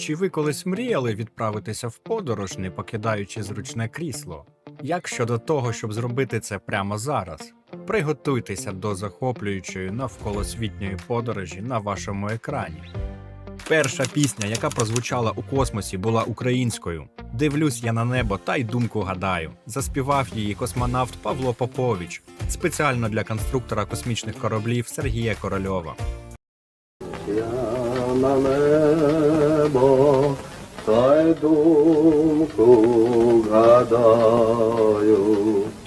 Чи ви колись мріяли відправитися в подорож, не покидаючи зручне крісло? Як щодо того, щоб зробити це прямо зараз? Приготуйтеся до захоплюючої навколосвітньої подорожі на вашому екрані. Перша пісня, яка прозвучала у космосі, була українською. Дивлюсь я на небо та й думку гадаю. Заспівав її космонавт Павло Попович спеціально для конструктора космічних кораблів Сергія Корольова. Я на небо, та й думку гадаю,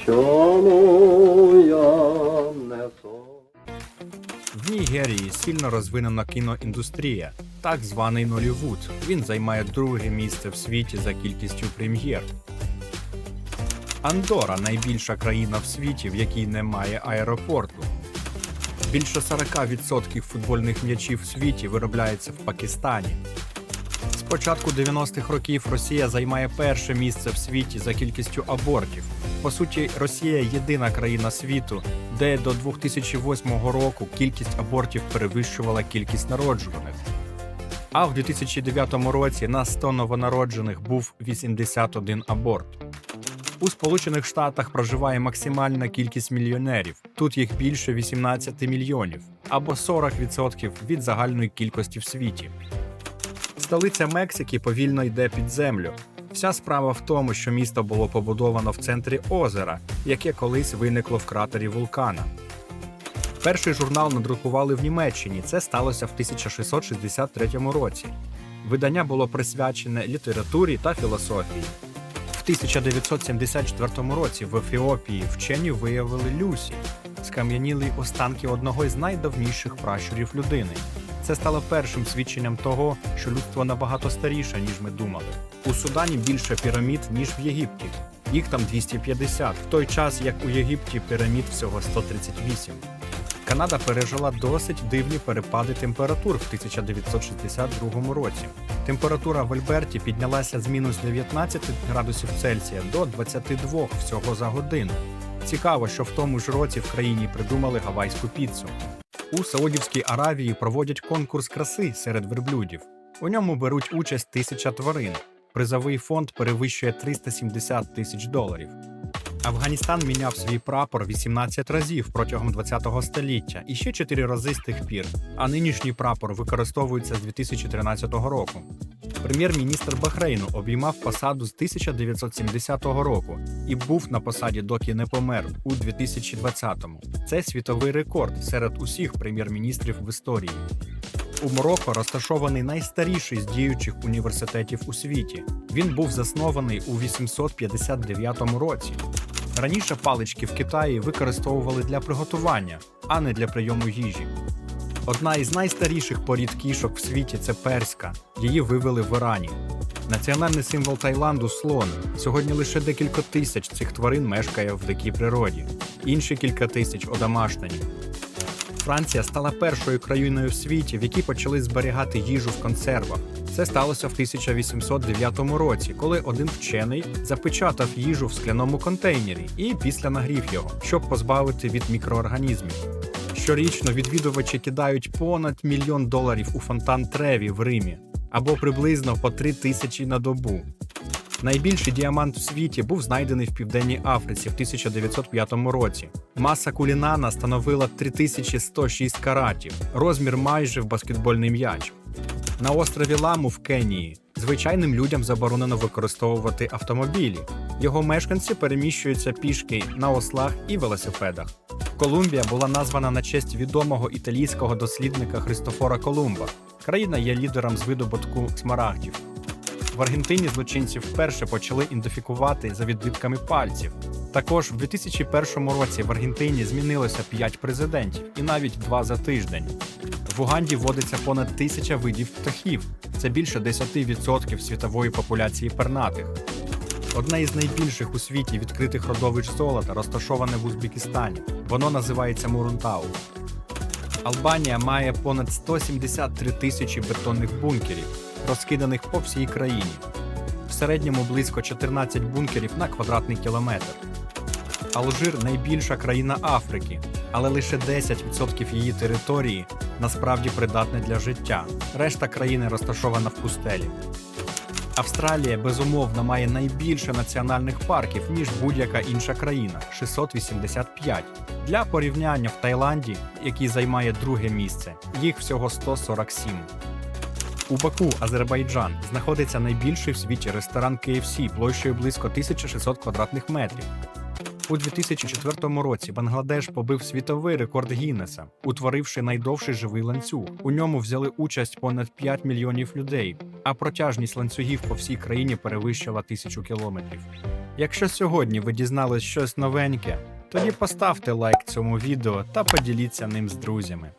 чому я не сон. В Нігерії сильно розвинена кіноіндустрія, так званий Нолівуд. Він займає друге місце в світі за кількістю прем'єр. Андора найбільша країна в світі, в якій немає аеропорту. Більше 40% футбольних м'ячів в світі виробляється в Пакистані. Початку 90-х років Росія займає перше місце в світі за кількістю абортів. По суті, Росія єдина країна світу, де до 2008 року кількість абортів перевищувала кількість народжуваних. А в 2009 році на 100 новонароджених був 81 аборт. У Сполучених Штатах проживає максимальна кількість мільйонерів. Тут їх більше 18 мільйонів або 40% від загальної кількості в світі. Столиця Мексики повільно йде під землю. Вся справа в тому, що місто було побудовано в центрі озера, яке колись виникло в кратері вулкана. Перший журнал надрукували в Німеччині. Це сталося в 1663 році. Видання було присвячене літературі та філософії. В 1974 році в Ефіопії вчені виявили Люсі, скам'янілі останки одного із найдавніших пращурів людини. Це стало першим свідченням того, що людство набагато старіше, ніж ми думали. У Судані більше пірамід, ніж в Єгипті. Їх там 250, в той час як у Єгипті пірамід всього 138. Канада пережила досить дивні перепади температур в 1962 році. Температура в Альберті піднялася з мінус 19 градусів Цельсія до 22 всього за годину. Цікаво, що в тому ж році в країні придумали гавайську піцу. У Саудівській Аравії проводять конкурс краси серед верблюдів. У ньому беруть участь тисяча тварин. Призовий фонд перевищує 370 тисяч доларів. Афганістан міняв свій прапор 18 разів протягом ХХ століття і ще 4 рази з тих пір. А нинішній прапор використовується з 2013 року. Прем'єр-міністр Бахрейну обіймав посаду з 1970 року і був на посаді, доки не помер у 2020-му. Це світовий рекорд серед усіх прем'єр-міністрів в історії. У Марокко розташований найстаріший з діючих університетів у світі. Він був заснований у 859 році. Раніше палички в Китаї використовували для приготування, а не для прийому їжі. Одна із найстаріших порід кішок в світі це перська. Її вивели в Ірані. Національний символ Таїланду слон. Сьогодні лише декілька тисяч цих тварин мешкає в дикій природі. Інші кілька тисяч одомашнені. Франція стала першою країною в світі, в якій почали зберігати їжу в консервах. Це сталося в 1809 році, коли один вчений запечатав їжу в скляному контейнері і після нагрів його, щоб позбавити від мікроорганізмів. Щорічно відвідувачі кидають понад мільйон доларів у фонтан Треві в Римі або приблизно по три тисячі на добу. Найбільший діамант в світі був знайдений в Південній Африці в 1905 році. Маса кулінана становила 3106 каратів, розмір майже в баскетбольний м'яч. На острові Ламу в Кенії звичайним людям заборонено використовувати автомобілі. Його мешканці переміщуються пішки на ослах і велосипедах. Колумбія була названа на честь відомого італійського дослідника Христофора Колумба. Країна є лідером з видобутку смарагдів. В Аргентині злочинці вперше почали ідентифікувати за відбитками пальців. Також в 2001 році в Аргентині змінилося 5 президентів і навіть два за тиждень. В Уганді водиться понад тисяча видів птахів. Це більше 10% світової популяції пернатих. Одне із найбільших у світі відкритих родовищ золота розташоване в Узбекистані. Воно називається Мурунтау. Албанія має понад 173 тисячі бетонних бункерів, розкиданих по всій країні. В середньому близько 14 бункерів на квадратний кілометр. Алжир найбільша країна Африки, але лише 10% її території насправді придатне для життя. Решта країни розташована в пустелі. Австралія безумовно має найбільше національних парків ніж будь-яка інша країна 685. Для порівняння в Таїланді, який займає друге місце, їх всього 147. У Баку, Азербайджан, знаходиться найбільший в світі ресторан KFC площею близько 1600 квадратних метрів. У 2004 році Бангладеш побив світовий рекорд Гіннеса, утворивши найдовший живий ланцюг. У ньому взяли участь понад 5 мільйонів людей, а протяжність ланцюгів по всій країні перевищила тисячу кілометрів. Якщо сьогодні ви дізнались щось новеньке, тоді поставте лайк цьому відео та поділіться ним з друзями.